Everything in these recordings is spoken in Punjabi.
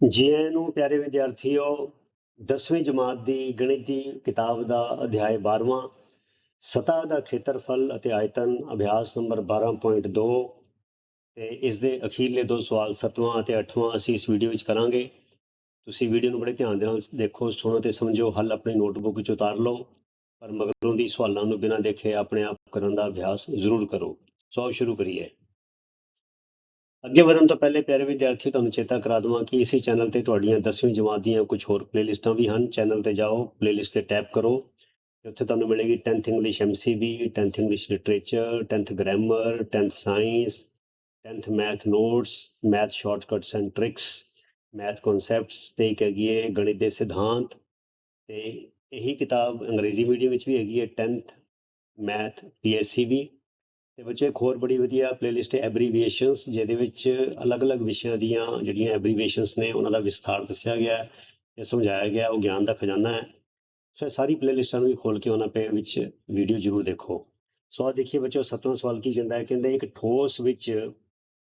ਜੀ ਆਇਆਂ ਨੂੰ ਪਿਆਰੇ ਵਿਦਿਆਰਥੀਓ 10ਵੀਂ ਜਮਾਤ ਦੀ ਗਣਿਤ ਦੀ ਕਿਤਾਬ ਦਾ ਅਧਿਆਇ 12ਵਾਂ ਸਤਹ ਦਾ ਖੇਤਰਫਲ ਅਤੇ ਆਇਤਨ ਅਭਿਆਸ ਨੰਬਰ 12.2 ਤੇ ਇਸ ਦੇ ਅਖੀਰਲੇ ਦੋ ਸਵਾਲ 7ਵਾਂ ਅਤੇ 8ਵਾਂ ਅਸੀਂ ਇਸ ਵੀਡੀਓ ਵਿੱਚ ਕਰਾਂਗੇ। ਤੁਸੀਂ ਵੀਡੀਓ ਨੂੰ ਬੜੇ ਧਿਆਨ ਦੇ ਨਾਲ ਦੇਖੋ, ਸੁਣੋ ਤੇ ਸਮਝੋ, ਹੱਲ ਆਪਣੀ ਨੋਟਬੁੱਕ ਵਿੱਚ ਉਤਾਰ ਲਓ, ਪਰ ਮਗਰੋਂ ਦੀ ਸਵਾਲਾਂ ਨੂੰ ਬਿਨਾਂ ਦੇਖੇ ਆਪਣੇ ਆਪ ਕਰਨ ਦਾ ਅਭਿਆਸ ਜ਼ਰੂਰ ਕਰੋ। ਸੋ ਸ਼ੁਰੂ ਕਰੀਏ। ਅੱਗੇ ਵਧਣ ਤੋਂ ਪਹਿਲੇ ਪਿਆਰੇ ਵਿਦਿਆਰਥੀਓ, ਤੁਹਾਨੂੰ ਚੇਤਾ ਕਰਾ ਦਵਾਂ ਕਿ ਇਸੇ ਚੈਨਲ ਤੇ ਤੁਹਾਡੀਆਂ 10ਵੀਂ ਜਮਾਤ ਦੀਆਂ ਕੁਝ ਹੋਰ ਪਲੇਲਿਸਟਾਂ ਵੀ ਹਨ। ਚੈਨਲ ਤੇ ਜਾਓ ਪਲੇਲਿਸਟ ਤੇ ਟੈਪ ਕਰੋ। ਤੇ ਉੱਥੇ ਤੁਹਾਨੂੰ ਮਿਲੇਗੀ 10th English MCB 10th English literature 10th grammar 10th science 10th math notes math shortcuts and tricks math concepts ਤੇ ਇੱਕ ਹੈਗੀ ਹੈ ਗਣਿਤ ਦੇ ਸਿਧਾਂਤ ਤੇ ਇਹੀ ਕਿਤਾਬ ਅੰਗਰੇਜ਼ੀ ਮੀਡੀਅਮ ਵਿੱਚ ਵੀ ਹੈਗੀ ਹੈ 10th ਮੈਥ PSC ਵੀ ਤੇ ਬੱਚੇ ਇੱਕ ਹੋਰ ਬੜੀ ਵਧੀਆ ਪਲੇਲਿਸਟ ਹੈ ਐਬਰੀਵੀਏਸ਼ਨਸ ਜਿਹਦੇ ਵਿੱਚ ਅਲੱਗ-ਅਲੱਗ ਵਿਸ਼ਿਆਂ ਦੀਆਂ ਜਿਹੜੀਆਂ ਐਬਰੀਵੀਏਸ਼ਨਸ ਨੇ, ਉਹਨਾਂ ਦਾ ਵਿਸਥਾਰ ਦੱਸਿਆ ਗਿਆ ਹੈ ਤੇ ਸਮਝਾਇਆ ਗਿਆ ਉਹ ਗਿਆਨ ਦਾ ਖਜ਼ਾਨਾ ਹੈ। ਸੋ ਇਹ ਸਾਰੀ ਪਲੇਲਿਸਟਾਂ ਨੂੰ ਵੀ ਖੋਲ ਕੇ ਉਹਨਾਂ ਪੇ ਵਿੱਚ ਵੀਡੀਓ ਜ਼ਰੂਰ ਦੇਖੋ। ਸੋ ਆ ਦੇਖੀਏ ਬੱਚੋ ਸੱਤਵਾਂ ਸਵਾਲ ਕੀ ਜਾਂਦਾ ਹੈ? ਕਹਿੰਦੇ ਇੱਕ ਠੋਸ ਵਿੱਚ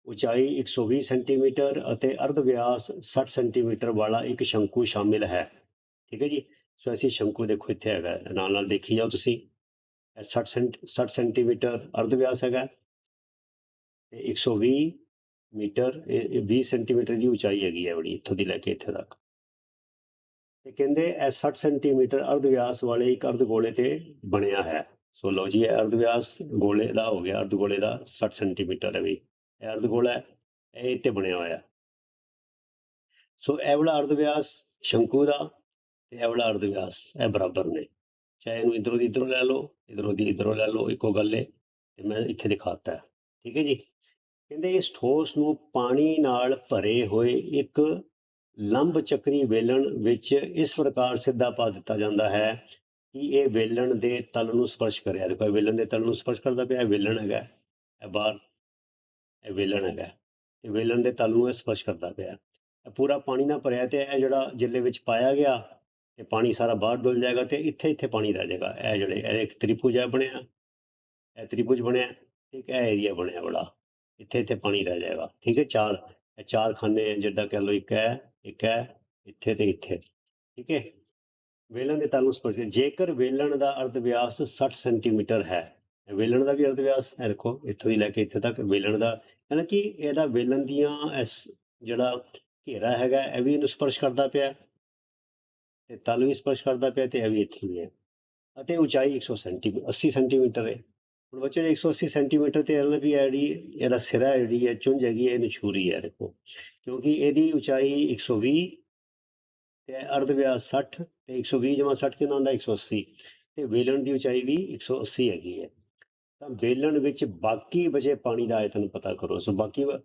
ਉਚਾਈ 120 ਸੈਂਟੀਮੀਟਰ ਅਤੇ ਅਰਧ ਵਿਆਸ 60 ਸੈਂਟੀਮੀਟਰ ਵਾਲਾ ਇੱਕ ਸ਼ੰਕੂ ਸ਼ਾਮਿਲ ਹੈ। ਠੀਕ ਹੈ ਜੀ? ਸੋ ਅਸੀਂ ਸ਼ੰਕੂ ਦੇਖੋ, ਇੱਥੇ ਹੈਗਾ ਨਾਲ ਨਾਲ ਦੇਖੀ ਜਾਓ ਤੁਸੀਂ। ਇਹ 60 ਸੈਂਟ 60 ਸੈਂਟੀਮੀਟਰ ਅਰਧ ਵਿਆਸ ਹੈਗਾ। ਤੇ 120 ਮੀਟਰ, ਇਹ ਇਹ 20 ਸੈਂਟੀਮੀਟਰ ਦੀ ਉਚਾਈ ਹੈਗੀ ਹੈ ਬੜੀ ਇੱਥੋਂ ਦੀ ਲੈ ਕੇ ਇੱਥੇ ਤੱਕ। ਤੇ ਕਹਿੰਦੇ ਇਹ 60 ਸੈਂਟੀਮੀਟਰ ਅਰਧ ਵਿਆਸ ਵਾਲੇ ਇੱਕ ਅਰਧ ਗੋਲੇ ਤੇ ਬਣਿਆ ਹੈ। ਸੋ ਲਓ ਜੀ, ਇਹ ਅਰਧ ਵਿਆਸ ਗੋਲੇ ਦਾ ਹੋ ਗਿਆ, ਅਰਧ ਗੋਲੇ ਦਾ 60 ਸੈਂਟੀਮੀਟਰ ਹੈ ਵੀ। ਇਹ ਅਰਧ ਗੋਲਾ ਇਹ ਇੱਥੇ ਬਣਿਆ ਹੋਇਆ ਸੋ ਇਹ ਵਾਲਾ ਅਰਧ ਵਿਆਸ ਸ਼ੰਕੂ ਦਾ ਤੇ ਇਹ ਵਾਲਾ ਅਰਧ ਵਿਆਸ ਇਹ ਬਰਾਬਰ ਨੇ। ਚਾਹੇ ਇਹਨੂੰ ਇਧਰੋਂ ਦੀ ਇਧਰੋਂ ਲੈ ਲਓ, ਇਧਰੋਂ ਦੀ ਇਧਰੋਂ ਲੈ ਲਓ, ਇੱਕੋ ਗੱਲ ਏ, ਤੇ ਮੈਂ ਇੱਥੇ ਦਿਖਾਤਾ। ਹੈ ਠੀਕ ਹੈ ਜੀ? ਕਹਿੰਦੇ ਇਸ ਠੋਸ ਨੂੰ ਪਾਣੀ ਨਾਲ ਭਰੇ ਹੋਏ ਇੱਕ ਲੰਬ ਚੱਕਰੀ ਵੇਲਣ ਵਿੱਚ ਇਸ ਪ੍ਰਕਾਰ ਸਿੱਧਾ ਪਾ ਦਿੱਤਾ ਜਾਂਦਾ ਹੈ ਕਿ ਇਹ ਵੇਲਣ ਦੇ ਤਲ ਨੂੰ ਸਪਰਸ਼ ਕਰਿਆ। ਦੇਖੋ, ਇਹ ਵੇਲਣ ਦੇ ਤਲ ਨੂੰ ਸਪਰਸ਼ ਕਰਦਾ ਪਿਆ, ਇਹ ਵੇਲਣ ਹੈਗਾ, ਇਹ ਬਾਹਰ, ਇਹ ਵੇਲਣ ਹੈਗਾ, ਤੇ ਵੇਲਣ ਦੇ ਤਲ ਨੂੰ ਇਹ ਸਪਰਸ਼ ਕਰਦਾ ਪਿਆ। ਇਹ ਪੂਰਾ ਪਾਣੀ ਨਾਲ ਭਰਿਆ ਤੇ ਇਹ ਜਿਹੜਾ ਜਿੱਲੇ ਵਿੱਚ ਪਾਇਆ ਗਿਆ ਇਹ ਪਾਣੀ ਸਾਰਾ ਬਾਹਰ ਡੁੱਲ ਜਾਏਗਾ ਤੇ ਇੱਥੇ ਇੱਥੇ ਪਾਣੀ ਰਹਿ ਜਾਏਗਾ। ਇਹ ਜਿਹੜੇ ਇਹ ਇੱਕ ਤ੍ਰਿਭੁਜ ਹੈ ਬਣਿਆ। ਇਹ ਤ੍ਰਿਭੁਜ ਬਣਿਆ ਇੱਕ ਇਹ ਏਰੀਆ ਬਣਿਆ ਬੜਾ। ਇੱਥੇ ਇੱਥੇ ਪਾਣੀ ਰਹਿ ਜਾਏਗਾ। ਠੀਕ ਹੈ, ਚਾਰ। ਇਹ ਚਾਰ ਖਾਨੇ ਜਿੱਦਾਂ ਕਹ ਲਓ ਇੱਕ ਹੈ ਇੱਕ ਹੈ, ਇੱਥੇ ਤੇ ਇੱਥੇ। ਠੀਕ ਹੈ? ਵੇਲਣ ਦੇ ਤਾਲੂ ਸਪਰਸ਼ ਜੇਕਰ ਵੇਲਣ ਦਾ ਅਰਧ ਵਿਆਸ 60 ਸੈਂਟੀਮੀਟਰ ਹੈ, ਵੇਲਣ ਦਾ ਵੀ ਅਰਧ ਵਿਆਸ ਇਹ ਦੇਖੋ, ਇੱਥੋਂ ਦੀ ਲੈ ਕੇ ਇੱਥੇ ਤੱਕ ਵੇਲਣ ਦਾ। ਯਾਨੀ ਕਿ ਇਹਦਾ ਵੇਲਣ ਦੀਆਂ ਇਸ ਜਿਹੜਾ ਘੇਰਾ ਹੈਗਾ, ਇਹ ਵੀ ਇਹਨੂੰ ਸਪਰਸ਼ ਕਰਦਾ ਪਿਆ। ਤੇ ਤਲ ਵੀ ਸਪਰਸ਼ ਕਰਦਾ ਪਿਆ ਤੇ ਇਹ ਵੀ ਇੱਥੇ ਹੀ ਹੈ। ਅਤੇ ਉਚਾਈ 100 ਸੈਂਟੀਮੀਟਰ 80 ਸੈਂਟੀਮੀਟਰ ਹੈ। ਹੁਣ ਬੱਚੇ 180 ਸੈਂਟੀਮੀਟਰ ਤੇ ਇਹਨਾਂ ਵੀ ਜਿਹੜੀ ਇਹਦਾ ਸਿਰਾ ਜਿਹੜੀ ਹੈ, ਚੁੰਝ ਹੈਗੀ ਇਹਨੂੰ ਛੂਰੀ ਹੈ, ਦੇਖੋ। ਕਿਉਂਕਿ ਇਹਦੀ ਉਚਾਈ 120 ਤੇ ਅਰਧ ਵਿਆਸ 60 ਤੇ 120 ਜਮਾ 60 ਕਿੰਨਾ ਹੁੰਦਾ? 180 ਤੇ ਵੇਲਣ ਦੀ ਉਚਾਈ ਵੀ 180 ਹੈਗੀ ਹੈ। ਤਾਂ ਵੇਲਣ ਵਿੱਚ ਬਾਕੀ ਬਚੇ ਪਾਣੀ ਦਾ ਆਇਤਨ ਪਤਾ ਕਰੋ। ਸੋ ਬਾਕੀ ਵ-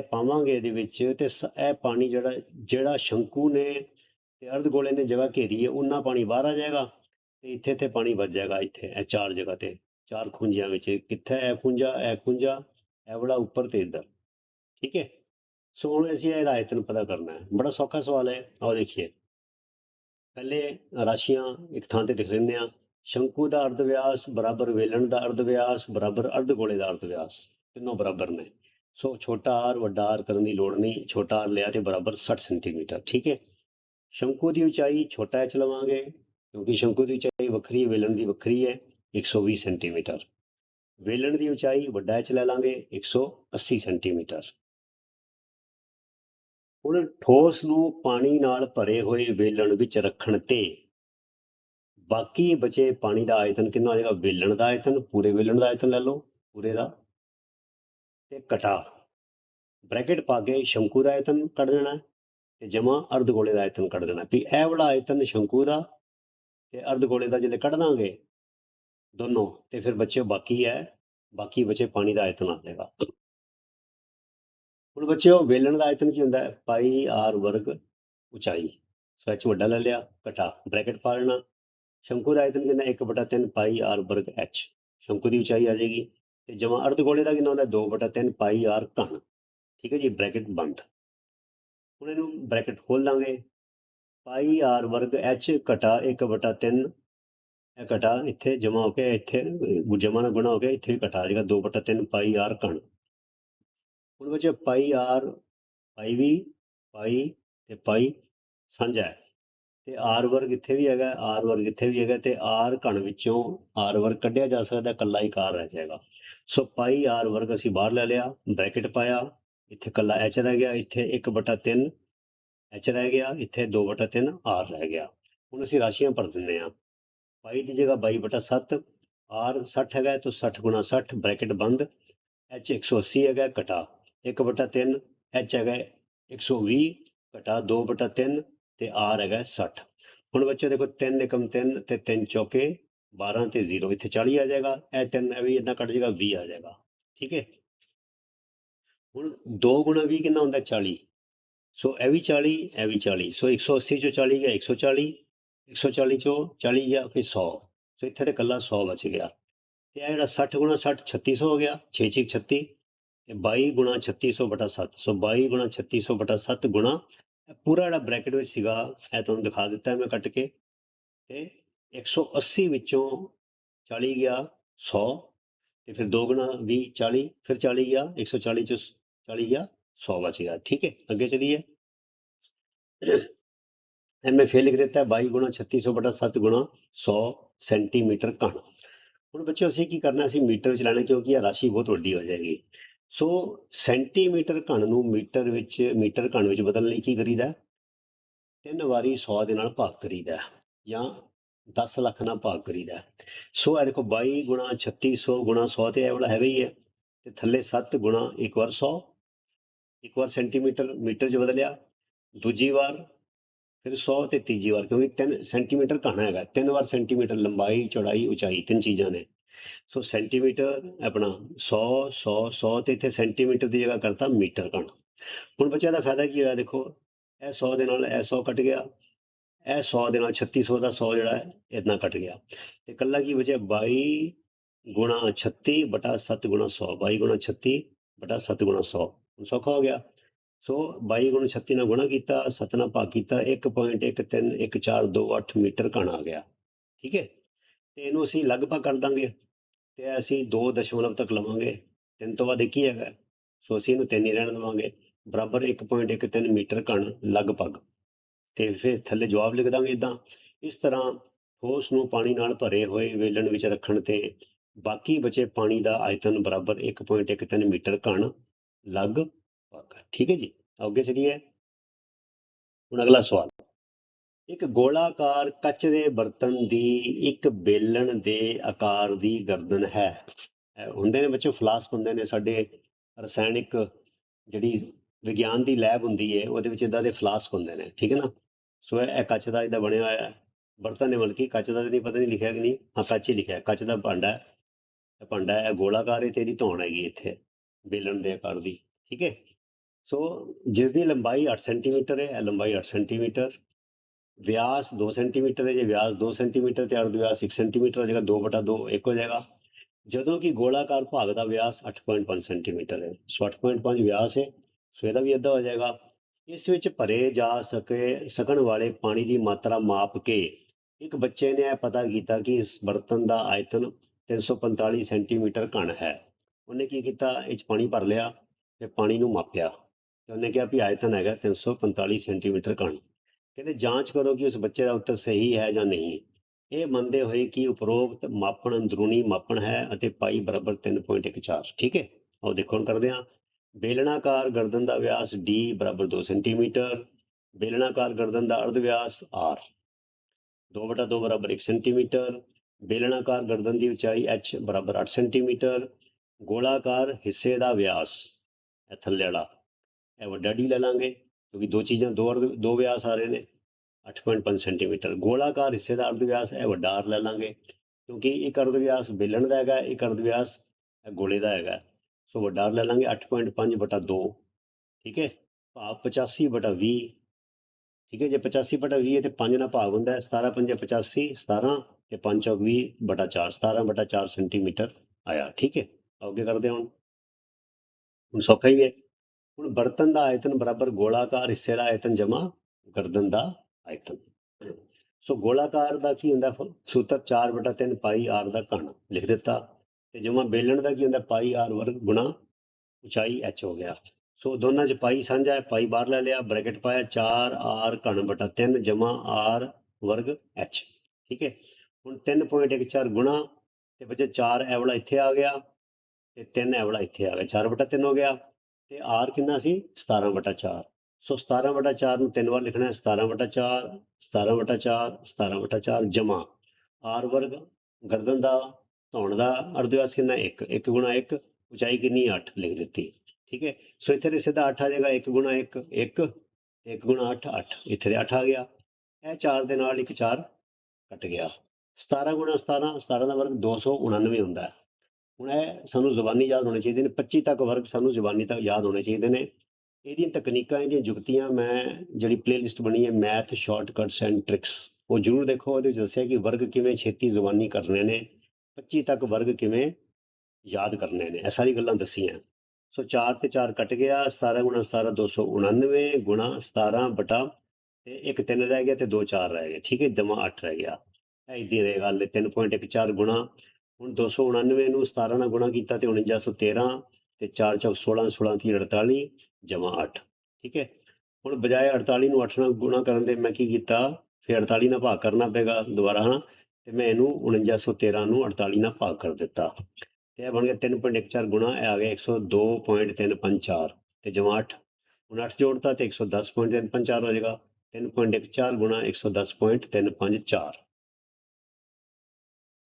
ਪਾਵਾਂਗੇ ਇਹਦੇ ਵਿੱਚ ਤੇ ਸ- ਇਹ ਪਾਣੀ ਜਿਹੜਾ ਜਿਹੜਾ ਸ਼ੰਕੂ ਨੇ ਤੇ ਅਰਧ ਗੋਲੇ ਨੇ ਜਗ੍ਹਾ ਘੇਰੀ ਹੈ ਉਹਨਾਂ ਪਾਣੀ ਬਾਹਰ ਆ ਜਾਏਗਾ ਤੇ ਇੱਥੇ ਇੱਥੇ ਪਾਣੀ ਵੱਜ ਜਾਏਗਾ ਇੱਥੇ, ਇਹ ਚਾਰ ਜਗ੍ਹਾ ਤੇ, ਚਾਰ ਖੁੰਝਿਆਂ ਵਿੱਚ ਕਿੱਥੇ ਇਹ ਖੁੰਝਾ ਇਹ ਖੁੰਝਾ, ਇਹ ਬੜਾ ਉੱਪਰ ਤੇ ਇੱਧਰ, ਠੀਕ ਹੈ? ਸੋ ਹੁਣ ਅਸੀਂ ਇਹਦਾ ਆਇਤਨ ਪਤਾ ਕਰਨਾ ਹੈ, ਬੜਾ ਸੌਖਾ ਸਵਾਲ ਹੈ, ਆਓ ਦੇਖੀਏ। ਪਹਿਲੇ ਰਾਸ਼ੀਆਂ ਇੱਕ ਥਾਂ ਤੇ ਲਿਖ ਲੈਂਦੇ ਆ ਸ਼ੰਕੂ ਦਾ ਅਰਧ ਵਿਆਸ, ਬਰਾਬਰ ਵੇਲਣ ਦਾ ਅਰਧ ਵਿਆਸ, ਬਰਾਬਰ ਅਰਧ ਗੋਲੇ ਦਾ ਅਰਧ ਵਿਆਸ, ਤਿੰਨੋਂ ਬਰਾਬਰ ਨੇ। ਸੋ ਛੋਟਾ ਆਰ ਵੱਡਾ ਆਰ ਕਰਨ ਦੀ ਲੋੜ ਨਹੀਂ, ਛੋਟਾ ਆਰ ਲਿਆ ਤੇ ਬਰਾਬਰ 60 ਸੈਂਟੀਮੀਟਰ, ਠੀਕ ਹੈ? ਸ਼ੰਕੂ ਦੀ ਉਚਾਈ ਛੋਟਾ h ਲਵਾਂਗੇ, ਕਿਉਂਕਿ ਸ਼ੰਕੂ ਦੀ ਉਚਾਈ ਵੱਖਰੀ ਹੈ ਵੇਲਣ ਦੀ ਵੱਖਰੀ ਹੈ 120 ਸੈਂਟੀਮੀਟਰ। ਵੇਲਣ ਦੀ ਉਚਾਈ ਵੱਡਾ h ਲੈ ਲਾਂਗੇ 180 ਸੈਂਟੀਮੀਟਰ। ਹੁਣ ਠੋਸ ਨੂੰ ਪਾਣੀ ਨਾਲ ਭਰੇ ਹੋਏ ਵੇਲਣ ਵਿੱਚ ਰੱਖਣ ਤੇ ਬਾਕੀ ਬਚੇ ਪਾਣੀ ਦਾ ਆਇਤਨ ਕਿੰਨਾ ਹੋ ਜਾਏਗਾ? ਵੇਲਣ ਦਾ ਆਇਤਨ, ਪੂਰੇ ਵੇਲਣ ਦਾ ਆਇਤਨ ਲੈ ਲਓ, ਪੂਰੇ ਦਾ, ਤੇ ਘਟਾ ਬ੍ਰੈਕਟ ਪਾ ਕੇ ਸ਼ੰਕੂ ਦਾ ਆਇਤਨ ਕੱਢ ਦੇਣਾ। ਤੇ ਜਮਾ ਅਰਧ ਗੋਲੇ ਦਾ ਆਇਤਨ ਕੱਢ ਦੇਣਾ। ਵੀ ਇਹ ਵਾਲਾ ਆਇਤਨ ਸ਼ੰਕੂ ਦਾ ਤੇ ਅਰਧ ਗੋਲੇ ਦਾ ਜਿਹੜੇ ਕੱਢ ਦਾਂਗੇ ਦੋਨੋਂ, ਤੇ ਫਿਰ ਬੱਚੇ ਬਾਕੀ ਹੈ, ਬਾਕੀ ਬਚੇ ਪਾਣੀ ਦਾ ਆਇਤਨ ਆ ਜਾਏਗਾ। ਹੁਣ ਬੱਚਿਓ, ਵੇਲਣ ਦਾ ਆਇਤਨ ਕੀ ਹੁੰਦਾ ਹੈ? ਪਾਈ ਆਰ ਵਰਗ ਉਚਾਈ। ਸੋ h ਵੱਡਾ ਲੈ ਲਿਆ, ਘਟਾ, ਬ੍ਰੈਕਟ ਪਾ ਲੈਣਾ। ਸ਼ੰਕੂ ਦਾ ਆਇਤਨ ਕਿੰਨਾ? 1/3 ਪਾਈ ਆਰ ਵਰਗ ਐਚ। ਸ਼ੰਕੂ ਦੀ ਉਚਾਈ ਆ ਜਾਏਗੀ ਤੇ ਜਮਾ ਅਰਧ ਗੋਲੇ ਦਾ ਕਿੰਨਾ ਹੁੰਦਾ? 2/3 ਪਾਈ ਆਰ ਘਣ। ਠੀਕ ਹੈ ਜੀ, ਬ੍ਰੈਕਟ ਬੰਦ। ਹੁਣ ਇਹਨੂੰ ਬ੍ਰੈਕਟ ਖੋਲ ਦਾਂਗੇ ਪਾਈ ਆਰ ਵਰਗ ਐਚ ਘਟਾ 1/3 ਇਹ ਘਟਾ ਇੱਥੇ ਜਮਾ ਹੋ ਕੇ ਇੱਥੇ, ਜਮਾ ਨਾਲ ਗੁਣਾ ਹੋ ਕੇ ਇੱਥੇ ਵੀ ਘਟਾ ਆ ਜਾਏਗਾ 2/3 ਪਾਈ ਆਰ ਘਣ। ਹੁਣ ਬੱਚੇ ਪਾਈ ਆਰ, ਪਾਈ ਵੀ, ਪਾਈ ਤੇ ਪਾਈ ਸਾਂਝਾ ਹੈ। ਤੇ ਆਰ ਵਰਗ ਇੱਥੇ ਵੀ ਹੈਗਾ, ਆਰ ਵਰਗ ਇੱਥੇ ਵੀ ਹੈਗਾ ਤੇ ਆਰ ਘਣ ਵਿੱਚੋਂ ਆਰ ਵਰਗ ਕੱਢਿਆ ਜਾ ਸਕਦਾ, ਇਕੱਲਾ ਹੀ r ਰਹਿ ਜਾਏਗਾ। ਸੋ ਪਾਈ ਆਰ ਵਰਗ ਅਸੀਂ ਬਾਹਰ ਲੈ ਲਿਆ, ਬ੍ਰੈਕਟ ਪਾਇਆ। ਇੱਥੇ ਕੱਲਾ ਐਚ ਰਹਿ ਗਿਆ, ਇੱਥੇ 1/3 ਐਚ ਰਹਿ ਗਿਆ, ਇੱਥੇ 2/3 ਆਰ ਰਹਿ ਗਿਆ। ਹੁਣ ਅਸੀਂ ਰਾਸ਼ੀਆਂ ਭਰ ਦਿੰਦੇ ਹਾਂ। ਪਾਈ ਦੀ ਜਗ੍ਹਾ 22/7 r 60 ਹੈਗਾ ਤਾਂ 60 ਗੁਣਾ 60 ਬ੍ਰੈਕਟ ਬੰਦ, h 180 ਹੈਗਾ ਘਟਾ 1/3 h ਹੈਗਾ 120 ਘਟਾ 2/3 ਤੇ ਆਰ ਹੈਗਾ 60 ਹੁਣ ਬੱਚੇ ਦੇਖੋ 3 ਏਕਮ 3 ਤੇ 3 ਚੌਕੇ 12 ਤੇ 0 ਇੱਥੇ 40 ਆ ਜਾਏਗਾ, ਇਹ 3 ਇਹ ਵੀ ਇੰਨਾ ਕੱਟ ਜਾਏਗਾ 20 ਆ ਜਾਏਗਾ। ਠੀਕ ਹੈ? ਹੁਣ 2 ਗੁਣਾ 20 ਕਿੰਨਾ ਹੁੰਦਾ? 40 ਸੋ ਇਹ ਵੀ 40 ਇਹ ਵੀ 40 ਸੋ 180 ਚੋਂ 40 ਗਿਆ 140 140 ਚੋਂ 40 ਗਿਆ, ਫਿਰ 100 ਸੋ ਇੱਥੇ ਤੇ ਕੱਲਾ 100 ਬਚ ਗਿਆ। ਤੇ ਇਹ ਜਿਹੜਾ 60 ਗੁਣਾ 60 3600 ਹੋ ਗਿਆ 6 6 36 ਤੇ 22 ਗੁਣਾ 3600 ਬਟਾ 7 ਸੋ 22 ਗੁਣਾ 3600 ਬਟਾ 7 ਗੁਣਾ ਪੂਰਾ ਜਿਹੜਾ ਬ੍ਰੈਕਟ ਵਿੱਚ ਸੀਗਾ, ਇਹ ਤੁਹਾਨੂੰ ਦਿਖਾ ਦਿੱਤਾ ਮੈਂ ਕੱਟ ਕੇ। ਤੇ 180 ਵਿੱਚੋਂ 40 ਗਿਆ 100 ਤੇ ਫਿਰ 2 ਗੁਣਾ 20 40 ਫਿਰ 40 ਗਿਆ 140 ਚੋਂ 40 ਗਿਆ 100 ਬਚ ਗਿਆ ਠੀਕ ਹੈ ਅੱਗੇ ਚਲੀਏ ਇਹ ਮੈਂ ਫਿਰ ਲਿਖ ਦਿੱਤਾ ਹੈ 22 ਗੁਣਾ 3600 ਬਟਾ 7 ਗੁਣਾ 100 ਸੈਂਟੀਮੀਟਰ ਘਣ ਹੁਣ ਬੱਚਿਓ ਅਸੀਂ ਕੀ ਕਰਨਾ ਅਸੀਂ ਮੀਟਰ ਵਿੱਚ ਲੈਣਾ ਕਿਉਂਕਿ ਇਹ ਰਾਸ਼ੀ ਬਹੁਤ ਵੱਡੀ ਹੋ ਜਾਏਗੀ ਸੋ ਸੈਂਟੀਮੀਟਰ ਘਣ ਨੂੰ ਮੀਟਰ ਵਿੱਚ ਮੀਟਰ ਘਣ ਵਿੱਚ ਬਦਲਣ ਲਈ ਕੀ ਕਰੀਦਾ ਤਿੰਨ ਵਾਰੀ 100 ਦੇ ਨਾਲ ਭਾਗ ਕਰੀਦਾ ਜਾਂ 10 ਲੱਖ ਨਾਲ ਭਾਗ ਕਰੀਦਾ ਸੋ ਇਹ ਦੇਖੋ 22 ਗੁਣਾ 3600 ਗੁਣਾ 100 ਤੇ ਇਹ ਵਾਲਾ ਹੈਗਾ ਹੀ ਹੈ ਤੇ ਥੱਲੇ 7 ਗੁਣਾ ਇੱਕ ਵਾਰ 100 ਇੱਕ ਵਾਰ ਸੈਂਟੀਮੀਟਰ, ਮੀਟਰ 'ਚ ਬਦਲਿਆ, ਦੂਜੀ ਵਾਰ ਫਿਰ 100 ਤੇ ਤੀਜੀ ਵਾਰ, ਕਿਉਂਕਿ ਤਿੰਨ ਸੈਂਟੀਮੀਟਰ ਘਣਾ ਹੈਗਾ, ਤਿੰਨ ਵਾਰ ਸੈਂਟੀਮੀਟਰ ਲੰਬਾਈ, ਚੌੜਾਈ, ਉਚਾਈ, ਤਿੰਨ ਚੀਜ਼ਾਂ ਨੇ। ਸੋ ਸੈਂਟੀਮੀਟਰ ਆਪਣਾ 100 100 100 ਤੇ ਇੱਥੇ ਸੈਂਟੀਮੀਟਰ ਦੀ ਜਗ੍ਹਾ ਕਰਤਾ ਮੀਟਰ ਘਣ। ਹੁਣ ਬੱਚਿਆਂ ਦਾ ਫਾਇਦਾ ਕੀ ਹੋਇਆ ਦੇਖੋ, ਇਹ 100 ਦੇ ਨਾਲ ਇਹ 100 ਕੱਟ ਗਿਆ, ਇਹ 100 ਦੇ ਨਾਲ 3600 ਦਾ 100 ਜਿਹੜਾ ਹੈ ਇਤਨਾ ਕੱਟ ਗਿਆ। ਤੇ ਕੱਲਾ ਕੀ ਬਚਿਆ 22 ਗੁਣਾ 36 ਬਟਾ 7 ਗੁਣਾ 100 22 ਗੁਣਾ 36 ਬਟਾ 7 ਗੁਣਾ 100 ਸੌਖਾ ਹੋ ਗਿਆ। ਸੋ 22 ਗੁਣ 36 ਨਾਲ ਗੁਣਾ ਕੀਤਾ 7 ਨਾਲ ਭਾਗ ਕੀਤਾ 1.13142 ਮੀਟਰ ਘਣ ਆ ਗਿਆ। ਠੀਕ ਹੈ? ਤੇ ਇਹਨੂੰ ਅਸੀਂ ਲਗਭਗ ਕਰ ਦਾਂਗੇ। ਤੇ ਅਸੀਂ 2 ਦਸ਼ਮਲਵ ਤੱਕ ਲਵਾਂਗੇ। ਤਿੰਨ ਤੋਂ ਬਾਅਦ ਇੱਕ ਹੀ ਹੈਗਾ? ਸੋ ਅਸੀਂ ਇਹਨੂੰ ਤਿੰਨ ਹੀ ਰਹਿਣ ਦੇਵਾਂਗੇ। ਬਰਾਬਰ 1.13 ਮੀਟਰ ਘਣ ਲਗਭਗ। ਤੇ ਫਿਰ ਥੱਲੇ ਜਵਾਬ ਲਿਖ ਦਾਂਗੇ ਇਦਾਂ ਇਸ ਤਰ੍ਹਾਂ ਠੋਸ ਨੂੰ ਪਾਣੀ ਨਾਲ ਭਰੇ ਹੋਏ ਵੇਲਣ ਵਿੱਚ ਰੱਖਣ ਤੇ ਬਾਕੀ ਬਚੇ ਪਾਣੀ ਦਾ ਆਇਤਨ ਬਰਾਬਰ 1.13 ਮੀਟਰ ਘਣ ਲਗਭਗ ਠੀਕ ਹੈ ਜੀ? ਅੱਗੇ ਚਲੀਏ। ਹੁਣ ਅਗਲਾ ਸਵਾਲ। ਇੱਕ ਗੋਲਾਕਾਰ ਕੱਚ ਦੇ ਬਰਤਨ ਦੀ ਇੱਕ ਬੇਲਣ ਦੇ ਆਕਾਰ ਦੀ ਗਰਦਨ ਹੈ। ਹੁੰਦੇ ਨੇ ਬੱਚੋ ਫਲਾਸਕ ਹੁੰਦੇ ਨੇ। ਸਾਡੇ ਰਸਾਇਣਿਕ ਜਿਹੜੀ ਵਿਗਿਆਨ ਦੀ ਲੈਬ ਹੁੰਦੀ ਹੈ ਉਹਦੇ ਵਿੱਚ ਇਦਾਂ ਦੇ ਫਲਾਸਕ ਹੁੰਦੇ ਨੇ। ਠੀਕ ਹੈ ਨਾ? ਸੋ ਇਹ ਕੱਚ ਦਾ ਇਹਦਾ ਬਣਿਆ ਹੋਇਆ ਹੈ। ਬਰਤਨ ਨੇ ਮਤਲਬ ਕਿ ਕੱਚ ਦਾ ਤਾਂ ਨਹੀਂ, ਪਤਾ ਨਹੀਂ ਲਿਖਿਆ ਕਿ ਨਹੀਂ? ਹਾਂ, ਕੱਚ ਹੀ ਲਿਖਿਆ ਕੱਚ ਦਾ ਭਾਂਡਾ ਹੈ। ਇਹ ਭਾਂਡਾ ਹੈ, ਇਹ ਗੋਲਾਕਾਰ ਹੈ ਤੇ ਇਹਦੀ ਧੌਣ ਹੈਗੀ ਇੱਥੇ। ਬੇਲਣ ਦੇ ਆਕਾਰ ਦੀ, ਠੀਕ ਹੈ? ਸੋ ਜਿਸ ਦੀ ਲੰਬਾਈ 8 ਸੈਂਟੀਮੀਟਰ ਹੈ, ਇਹ ਲੰਬਾਈ 8 ਸੈਂਟੀਮੀਟਰ। ਵਿਆਸ 2 ਸੈਂਟੀਮੀਟਰ ਹੈ, ਜੇ ਵਿਆਸ 2 ਸੈਂਟੀਮੀਟਰ ਤੇ ਅਰਧ ਵਿਆਸ 1 ਸੈਂਟੀਮੀਟਰ ਹੋ ਜਾਏਗਾ 2/2 ਇੱਕ ਹੋ ਜਾਏਗਾ। ਜਦੋਂ ਕਿ ਗੋਲਾਕਾਰ ਭਾਗ ਦਾ ਵਿਆਸ 8.5 ਸੈਂਟੀਮੀਟਰ ਹੈ। ਸੋ 8.5 ਵਿਆਸ ਹੈ, ਸੋ ਇਹਦਾ ਵੀ ਅੱਧਾ ਹੋ ਜਾਏਗਾ। ਇਸ ਵਿੱਚ ਭਰੇ ਜਾ ਸਕੇ, ਸਕਣ ਵਾਲੇ ਪਾਣੀ ਦੀ ਮਾਤਰਾ ਮਾਪ ਕੇ ਇੱਕ ਬੱਚੇ ਨੇ ਇਹ ਪਤਾ ਕੀਤਾ ਕਿ ਇਸ ਬਰਤਨ ਦਾ ਆਇਤਨ 345 ਸੈਂਟੀਮੀਟਰ ਘਣ ਹੈ। ਉਹਨੇ ਕੀ ਕੀਤਾ? ਇਹ 'ਚ ਪਾਣੀ ਭਰ ਲਿਆ ਤੇ ਪਾਣੀ ਨੂੰ ਮਾਪਿਆ ਤੇ ਉਹਨੇ ਕਿਹਾ ਵੀ ਆਇਤਨ ਹੈਗਾ 345 ਸੈਂਟੀਮੀਟਰ ਘਣ ਕਹਿੰਦੇ ਜਾਂਚ ਕਰੋ ਕਿ ਉਸ ਬੱਚੇ ਦਾ ਉੱਤਰ ਸਹੀ ਹੈ ਜਾਂ ਨਹੀਂ। ਇਹ ਮੰਨਦੇ ਹੋਏ ਕਿ ਉਪਰੋਕਤ ਮਾਪਣ ਅੰਦਰੂਨੀ ਮਾਪਣ ਹੈ ਅਤੇ ਪਾਈ ਬਰਾਬਰ 3.14 ਠੀਕ ਹੈ? ਆਓ ਦੇਖੋ, ਹੁਣ ਕਰਦੇ ਹਾਂ। ਬੇਲਣਾਕਾਰ ਗਰਦਨ ਦਾ ਵਿਆਸ d ਬਰਾਬਰ 2 ਸੈਂਟੀਮੀਟਰ, ਬੇਲਣਾਕਾਰ ਗਰਦਨ ਦਾ ਅਰਧ ਵਿਆਸ r 2/2 ਬਰਾਬਰ 1 ਸੈਂਟੀਮੀਟਰ, ਬੇਲਣਾਕਾਰ ਗਰਦਨ ਦੀ ਉਚਾਈ h ਬਰਾਬਰ 8 ਸੈਂਟੀਮੀਟਰ ਗੋਲਾਕਾਰ ਹਿੱਸੇ ਦਾ ਵਿਆਸ, ਇਹ ਥੱਲੇ ਵਾਲਾ। ਇਹ ਵੱਡਾ ਡੀ ਲੈ ਲਾਂਗੇ, ਕਿਉਂਕਿ ਦੋ ਚੀਜ਼ਾਂ, ਦੋ ਅਰਧ, ਦੋ ਵਿਆਸ ਆ ਰਹੇ ਨੇ 8.5 ਸੈਂਟੀਮੀਟਰ। ਗੋਲਾਕਾਰ ਹਿੱਸੇ ਦਾ ਅਰਧ ਵਿਆਸ, ਇਹ ਵੱਡਾ ਆਰ ਲੈ ਲਾਂਗੇ, ਕਿਉਂਕਿ ਇੱਕ ਅਰਧ ਵਿਆਸ ਬੇਲਣ ਦਾ ਹੈਗਾ, ਇੱਕ ਅਰਧ ਵਿਆਸ ਇਹ ਗੋਲੇ ਦਾ ਹੈਗਾ। ਸੋ ਵੱਡਾ r ਲੈ ਲਾਂਗੇ 8.5 ਬਟਾ 2 ਠੀਕ ਹੈ? ਭਾਵ 85 ਬਟਾ 20 ਠੀਕ ਹੈ? ਜੇ 85 ਬਟਾ 20 ਹੈ ਤੇ 5 ਨਾਲ ਭਾਗ ਹੁੰਦਾ ਹੈ 17 5 85 17 ਤੇ 5 ਚੌਕ 20 ਬਟਾ 4 17 ਬਟਾ 4 ਸੈਂਟੀਮੀਟਰ ਆਇਆ, ਠੀਕ ਹੈ? ਅੱਗੇ ਕਰਦੇ ਹੁਣ। ਹੁਣ ਸੌਖਾ ਹੀ ਹੈ। ਹੁਣ ਬਰਤਨ ਦਾ ਆਇਤਨ ਬਰਾਬਰ ਗੋਲਾਕਾਰ, ਹਿੱਸੇ ਦਾ ਆਇਤਨ ਜਮਾ ਗਰਦਨ ਦਾ ਆਇਤਨ। ਸੋ ਗੋਲਾਕਾਰ ਦਾ ਕੀ ਹੁੰਦਾ? ਸੂਤਰ 4/3 ਪਾਈ r ਦਾ ਘਣ ਲਿਖ ਦਿੱਤਾ। ਤੇ ਜਮਾ ਬੇਲਣ ਦਾ ਕੀ ਹੁੰਦਾ? ਪਾਈ r ਵਰਗ ਗੁਣਾ ਉਚਾਈ h ਹੋ ਗਿਆ। ਸੋ ਦੋਨਾਂ 'ਚ ਪਾਈ ਸਾਂਝਾ ਹੈ, ਪਾਈ ਬਾਹਰ ਲੈ ਲਿਆ, ਬ੍ਰੈਕਟ ਪਾਇਆ 4r ਘਣ ਬਟਾ 3 ਜਮਾ r ਵਰਗ h ਠੀਕ ਹੈ? ਹੁਣ 3.14 ਗੁਣਾ, ਤੇ ਬੱਚੇ 4 ਇਹ ਵਾਲਾ ਇੱਥੇ ਆ ਗਿਆ। ਤੇ 3 ਐਵੜਾ ਇੱਥੇ ਆ ਗਿਆ 4 ਬਟਾ 3 ਹੋ ਗਿਆ ਤੇ r ਕਿੰਨਾ ਸੀ? 17 ਬਟਾ 4 ਸੋ 17 ਬਟਾ 4 ਨੂੰ ਤਿੰਨ ਵਾਰ ਲਿਖਣਾ ਹੈ 17 ਬਟਾ 4 17 ਬਟਾ 4 17 ਬਟਾ 4 ਜਮਾ। r ਵਰਗ ਗਰਦਨ ਦਾ, ਧੌਣ ਦਾ ਅਰਧਵਿਆਸ ਕਿੰਨਾ 1 1 ਗੁਣਾ 1 ਉਚਾਈ ਕਿੰਨੀ 8 ਲਿਖ ਦਿੱਤੀ। ਠੀਕ ਹੈ? ਸੋ ਇੱਥੇ ਤੇ ਸਿੱਧਾ 8 ਆ ਜਾਏਗਾ 1 ਗੁਣਾ 1 1 1 ਗੁਣਾ 8 8 ਇੱਥੇ ਤੇ 8 ਆ ਗਿਆ। ਇਹ 4 ਦੇ ਨਾਲ ਇੱਕ 4 ਕੱਟ ਗਿਆ। 17 ਗੁਣਾ 17 17 ਦਾ ਵਰਗ 299 ਹੁੰਦਾ ਹੈ। ਹੁਣ ਇਹ ਸਾਨੂੰ ਜ਼ੁਬਾਨੀ ਯਾਦ ਹੋਣੇ ਚਾਹੀਦੇ ਨੇ। 25 ਤੱਕ ਵਰਗ ਸਾਨੂੰ ਜ਼ੁਬਾਨੀ ਤੱਕ ਯਾਦ ਹੋਣੇ ਚਾਹੀਦੇ ਨੇ। ਇਹਦੀਆਂ ਤਕਨੀਕਾਂ, ਇਹਦੀਆਂ ਜੁਗਤੀਆਂ ਮੈਂ, ਜਿਹੜੀ ਪਲੇਲਿਸਟ ਬਣੀ ਹੈ ਮੈਥ ਸ਼ਾਰਟਕਟਸ ਐਂਡ ਟ੍ਰਿਕਸ ਉਹ ਜਰੂਰ ਦੇਖੋ। ਉਹਦੇ ਵਿੱਚ ਦੱਸਿਆ ਕਿ ਵਰਗ ਕਿਵੇਂ ਛੇਤੀ ਜ਼ੁਬਾਨੀ ਕਰਨੇ ਨੇ 25 ਤੱਕ ਵਰਗ ਕਿਵੇਂ ਯਾਦ ਕਰਨੇ ਨੇ। ਇਹ ਸਾਰੀ ਗੱਲਾਂ ਦੱਸੀਆਂ। ਸੋ 4 ਤੇ 4 ਕੱਟ ਗਿਆ 17 ਗੁਣਾ 17 299 ਗੁਣਾ 17 ਬਟਾ ਤੇ ਇੱਕ 3 ਰਹਿ ਗਿਆ ਤੇ 2 4 ਰਹਿ ਗਏ। ਠੀਕ ਹੈ, ਜਮਾ 8 ਰਹਿ ਗਿਆ। ਇਹ ਇਦਾਂ ਰਹੇਗਾ। ਲੈ 3.14 ਗੁਣਾ। ਹੁਣ 299 ਨੂੰ 17 ਨਾਲ ਗੁਣਾ ਕੀਤਾ ਤੇ 4913 ਤੇ 4 ਚੌਕ 16 16 ਤੀਹ 48 ਜਮਾ 8 ਠੀਕ ਹੈ? ਹੁਣ ਬਜਾਏ 48 ਨੂੰ 8 ਨਾਲ ਗੁਣਾ ਕਰਨ ਦੇ ਮੈਂ ਕੀ ਕੀਤਾ? ਫਿਰ 48 ਨਾਲ ਭਾਗ ਕਰਨਾ ਪਏਗਾ ਦੁਬਾਰਾ, ਹਨਾ? ਤੇ ਮੈਂ ਇਹਨੂੰ 4913 ਨੂੰ 48 ਨਾਲ ਭਾਗ ਕਰ ਦਿੱਤਾ। ਤੇ ਇਹ ਬਣ ਗਿਆ 3.14 ਗੁਣਾ, ਇਹ ਆ ਗਿਆ 102.354 ਤੇ ਜਮਾ 8 ਹੁਣ 8 ਜੋੜਤਾ ਤੇ 110.354 ਹੋ ਜਾਏਗਾ। 3.14 ਗੁਣਾ 110.354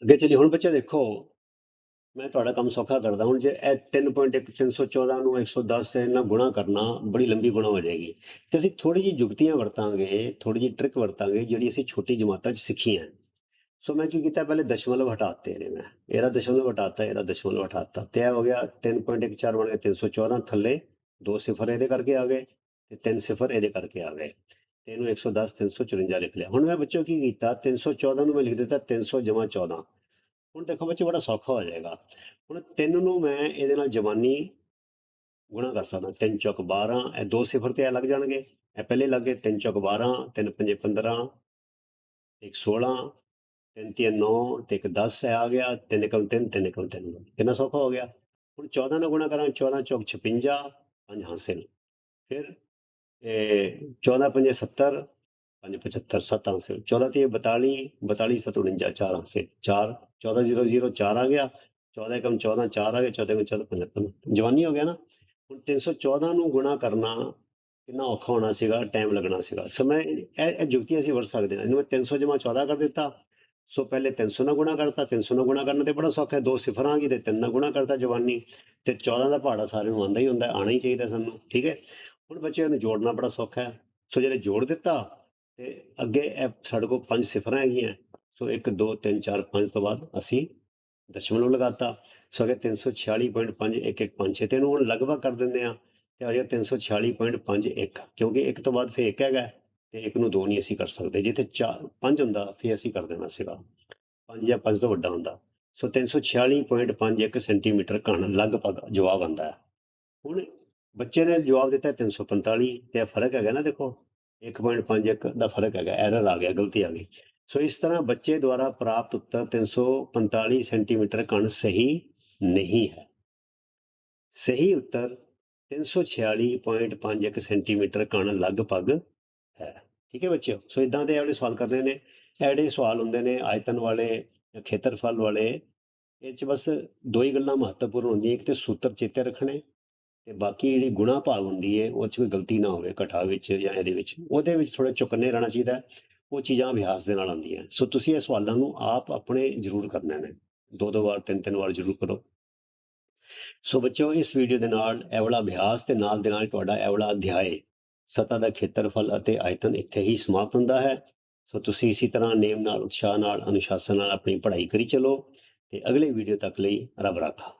ਅੱਗੇ ਚਲੀ ਹੁਣ ਬੱਚੇ ਦੇਖੋ, ਮੈਂ ਤੁਹਾਡਾ ਕੰਮ ਸੌਖਾ ਕਰਦਾ, ਹੁਣ ਜੇ ਇਹ 3.1314 ਨੂੰ 110 ਦੇ ਨਾਲ ਗੁਣਾ ਕਰਨਾ, ਬੜੀ ਲੰਬੀ ਗੁਣਾ ਹੋ ਜਾਏਗੀ। ਤੇ ਅਸੀਂ ਥੋੜੀ ਜਿਹੀ ਜੁਗਤੀਆਂ ਵਰਤਾਂਗੇ ਥੋੜੀ ਜਿਹੀ ਟ੍ਰਿਕ ਵਰਤਾਂਗੇ, ਜਿਹੜੀ ਅਸੀਂ ਛੋਟੀ ਜਮਾਤਾਂ 'ਚ ਸਿੱਖੀਆਂ ਸੋ ਮੈਂ ਕੀ ਕੀਤਾ, ਪਹਿਲੇ ਦਸ਼ਮਲਵ ਹਟਾਤੇ ਨੇ ਮੈਂ। ਇਹਦਾ ਦਸ਼ਮਲਵ ਹਟਾਤਾ, ਇਹਦਾ ਦਸ਼ਮਲਵ ਹਟਾਤਾ। ਤੇ ਇਹ ਹੋ ਗਿਆ 3.14 ਬਣ ਗਿਆ 314 ਥੱਲੇ, ਦੋ ਸਿਫਰ ਇਹਦੇ ਕਰਕੇ ਆ ਗਏ, ਤੇ ਤਿੰਨ ਸਿਫਰ ਇਹਦੇ ਕਰਕੇ ਆ ਗਏ। ਇਹਨੂੰ 110 354 ਲਿਖ ਲਿਆ। ਹੁਣ ਮੈਂ ਬੱਚੋ ਕੀ ਕੀਤਾ? 314 ਨੂੰ ਮੈਂ ਲਿਖ ਦਿੱਤਾ 300 ਜਮਾ 14 ਹੁਣ ਦੇਖੋ ਬੱਚੇ ਬੜਾ ਸੌਖਾ ਹੋ ਜਾਏਗਾ। ਹੁਣ 3 ਨੂੰ ਮੈਂ ਇਹਦੇ ਨਾਲ ਜਵਾਨੀ ਗੁਣਾ ਕਰ ਸਕਦਾ। 3 ਚੌਕ 12 ਇਹ ਦੋ ਸਿਫਰ ਤੇ ਲੱਗ ਜਾਣਗੇ। ਇਹ ਪਹਿਲੇ ਲੱਗੇ 3 ਚੌਕ 12 3 5 15 ਇੱਕ 16 ਤਿੰਨ ਤਿੰਨ 9 ਤੇ ਇੱਕ 10 ਆ ਗਿਆ, ਤਿੰਨ ਕਮ ਤਿੰਨ ਤਿੰਨ ਕਮ ਤਿੰਨ ਕਿੰਨਾ ਸੌਖਾ ਹੋ ਗਿਆ? ਹੁਣ 14 ਨਾਲ ਗੁਣਾ ਕਰਾਂ 14 ਚੌਕ 56 ਪੰਜ ਹਾਸਿਲ। ਫਿਰ ਇਹ 14 ਪੰਜੇ 70 ਪੰਜ 75 7 ਹਾਸਿਲ 14 ਤੇ 42 42 7 49 4 ਹਾਸਿਲ 4 14 0 0 4 ਆ ਗਿਆ। 14 ਕਮ 14 4 ਆ ਗਿਆ 14 ਕਮ 14 55 ਜਵਾਨੀ ਹੋ ਗਿਆ ਨਾ। ਹੁਣ 314 ਨੂੰ ਗੁਣਾ ਕਰਨਾ ਕਿੰਨਾ ਔਖਾ ਹੋਣਾ ਸੀਗਾ ਟਾਈਮ ਲੱਗਣਾ ਸੀਗਾ। ਸਮੇਂ ਇਹ ਇਹ ਜੁਗਤੀ ਅਸੀਂ ਵਰਤ ਸਕਦੇ ਹਾਂ। ਇਹਨੂੰ ਮੈਂ 300 ਜਮਾ 14 ਕਰ ਦਿੱਤਾ। ਸੋ ਪਹਿਲੇ 300 ਨਾਲ ਗੁਣਾ ਕਰਤਾ। 300 ਨਾਲ ਗੁਣਾ ਕਰਨਾ ਤੇ ਬੜਾ ਸੌਖਾ ਹੈ। ਦੋ ਸਿਫਰਾਂ ਗਈ ਤੇ ਤਿੰਨ ਨਾਲ ਗੁਣਾ ਕਰਤਾ ਜਵਾਨੀ। ਤੇ 14 ਦਾ ਪਹਾੜਾ ਸਾਰਿਆਂ ਨੂੰ ਆਂਦਾ ਹੀ ਹੁੰਦਾ ਹੈ, ਆਣਾ ਹੀ ਚਾਹੀਦਾ ਸਾਨੂੰ। ਠੀਕ ਹੈ? ਹੁਣ ਬੱਚਿਆਂ ਨੂੰ ਜੋੜਨਾ ਬੜਾ ਸੌਖਾ ਹੈ। ਸੋ ਜਿਹੜੇ ਜੋੜ ਦਿੱਤਾ ਤੇ ਅੱਗੇ ਇਹ ਸਾਡੇ ਕੋਲ ਪੰਜ ਸਿਫਰਾਂ ਹੈਗੀਆਂ। ਸੋ 1 2 3 4 5 ਤੋਂ ਬਾਅਦ ਅਸੀਂ ਦਸ਼ਮਲਵ ਲਗਾਤਾ। ਸੋ ਅਗੇ 346.5 1 1 5 6 ਤੇ ਇਹਨੂੰ ਹੁਣ ਲਗਭਗ ਕਰ ਦਿੰਦੇ ਆ ਤੇ ਆ ਗਿਆ 346.51 ਕਿਉਂਕਿ ਇੱਕ ਤੋਂ ਬਾਅਦ ਫਿਰ ਇੱਕ ਹੈਗਾ ਤੇ ਇੱਕ ਨੂੰ ਦੋ ਨਹੀਂ ਅਸੀਂ ਕਰ ਸਕਦੇ। ਜਿੱਥੇ ਚਾਰ, ਪੰਜ ਹੁੰਦਾ ਫਿਰ ਅਸੀਂ ਕਰ ਦੇਣਾ ਸੀਗਾ। ਪੰਜ ਜਾਂ ਪੰਜ ਤੋਂ ਵੱਡਾ ਹੁੰਦਾ। ਸੋ 346.51 ਸੈਂਟੀਮੀਟਰ ਘਣ ਲਗਭਗ ਜਵਾਬ ਆਂਦਾ ਹੈ। ਹੁਣ ਬੱਚੇ ਨੇ ਜਵਾਬ ਦਿੱਤਾ 345 ਤੇ ਇਹ ਫ਼ਰਕ ਹੈਗਾ ਨਾ ਦੇਖੋ 1.51 ਦਾ ਫ਼ਰਕ ਹੈਗਾ ਐਰਰ ਆ ਗਿਆ, ਗਲਤੀ ਆ ਗਈ। ਸੋ ਇਸ ਤਰ੍ਹਾਂ ਬੱਚੇ ਦੁਆਰਾ ਪ੍ਰਾਪਤ ਉੱਤਰ 345 ਸੈਂਟੀਮੀਟਰ ਕਣ ਸਹੀ ਨਹੀਂ ਹੈ। ਸਹੀ ਉੱਤਰ 346.51 ਸੈਂਟੀਮੀਟਰ ਕਣ ਲਗਭਗ ਹੈ। ਠੀਕ ਹੈ ਬੱਚਿਓ? ਸੋ ਇਦਾਂ ਦੇ ਇਹ ਸਵਾਲ ਕਰਦੇ ਨੇ, ਇਹ ਸਵਾਲ ਹੁੰਦੇ ਨੇ ਆਇਤਨ ਵਾਲੇ ਖੇਤਰਫਲ ਵਾਲੇ, ਇਹ ਚ ਬਸ ਦੋ ਹੀ ਗੱਲਾਂ ਮਹੱਤਵਪੂਰਨ ਹੁੰਦੀਆਂ, ਇੱਕ ਤੇ ਸੂਤਰ ਚੇਤੇ ਰੱਖਣੇ ਤੇ ਬਾਕੀ ਜਿਹੜੀ ਗੁਣਾ ਭਾਵ ਹੁੰਦੀ ਹੈ ਉਹ ਚ ਕੋਈ ਗਲਤੀ ਨਾ ਹੋਵੇ, ਘਟਾ ਵਿੱਚ ਜਾਂ ਇਹਦੇ ਵਿੱਚ। ਉਹਦੇ ਵਿੱਚ ਥੋੜਾ ਚੁਕੰਨੇ ਰਹਿਣਾ ਚਾਹੀਦਾ ਉਹ ਚੀਜ਼ਾਂ ਅਭਿਆਸ ਦੇ ਨਾਲ ਆਉਂਦੀਆਂ। ਸੋ ਤੁਸੀਂ ਇਹ ਸਵਾਲਾਂ ਨੂੰ ਆਪ ਆਪਣੇ ਜ਼ਰੂਰ ਕਰਨੇ ਨੇ ਦੋ ਦੋ ਵਾਰ ਤਿੰਨ ਤਿੰਨ ਵਾਰ ਜ਼ਰੂਰ ਕਰੋ। ਸੋ ਬੱਚਿਓ, ਇਸ ਵੀਡੀਓ ਦੇ ਨਾਲ ਐਵਲਾ ਅਭਿਆਸ ਤੇ ਨਾਲ ਦੇ ਨਾਲ ਤੁਹਾਡਾ ਐਵਲਾ ਅਧਿਆਏ, ਸਤਾ ਦਾ ਖੇਤਰਫਲ ਅਤੇ ਆਇਤਨ ਇੱਥੇ ਹੀ ਸਮਾਪਤ ਹੁੰਦਾ ਹੈ। ਸੋ ਤੁਸੀਂ ਇਸੇ ਤਰ੍ਹਾਂ ਨੇਮ ਨਾਲ, ਉਤਸ਼ਾਹ ਨਾਲ, ਅਨੁਸ਼ਾਸਨ ਨਾਲ ਆਪਣੀ ਪੜ੍ਹਾਈ ਕਰੀ ਚਲੋ ਤੇ ਅਗਲੇ ਵੀਡੀਓ ਤੱਕ ਲਈ ਰੱਬ ਰਾਖਾ।